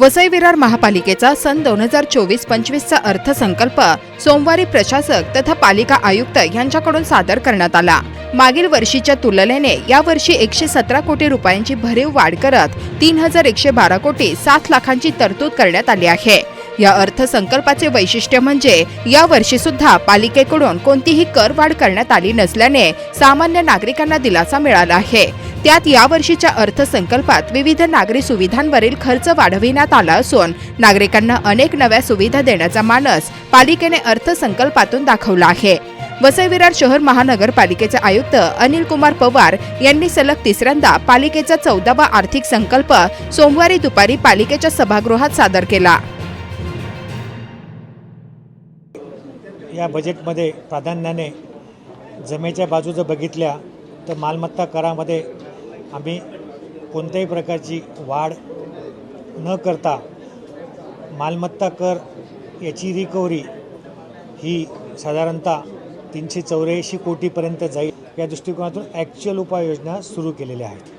वसई विरार महापालिकेचा सन दोन हजार चोवीस पंचवीसचा अर्थसंकल्प सोमवारी प्रशासक तथा पालिका आयुक्त यांच्याकडून सादर करण्यात आला. मागील वर्षीच्या तुलनेने यावर्षी एकशे सतरा कोटी रुपयांची भरीव वाढ करत तीन हजार एकशे बारा कोटी सात लाखांची तरतूद करण्यात आली आहे. या अर्थसंकल्पाचे वैशिष्ट्य म्हणजे या वर्षी सुद्धा पालिकेकडून कोणतीही कर वाढ करण्यात आली नसल्याने सामान्य नागरिकांना दिलासा मिळाला आहे. त्यात यावर्षीच्या अर्थसंकल्पात विविध नागरी सुविधांवरील खर्च वाढविण्यात आला असून नागरिकांना अनेक नव्या सुविधा देण्याचा मानस पालिकेने अर्थसंकल्पातून दाखवला आहे. वसई विरार शहर महानगरपालिकेचे आयुक्त अनिल कुमार पवार यांनी सलग तिसऱ्यांदा पालिकेचा चौदावा आर्थिक संकल्प सोमवारी दुपारी पालिकेच्या सभागृहात सादर केला. या बजेटमध्ये प्राधान्याने जमेच्या बाजू जर बघितल्या तर मालमत्ता करामध्ये आम्ही कोणत्याही प्रकारची वाढ न करता मालमत्ता कर याची रिकव्हरी ही साधारणतः तीनशे चौऱ्याऐंशी कोटीपर्यंत जाईल. या दृष्टिकोनातून ॲक्च्युअल उपाययोजना सुरू केलेल्या आहेत.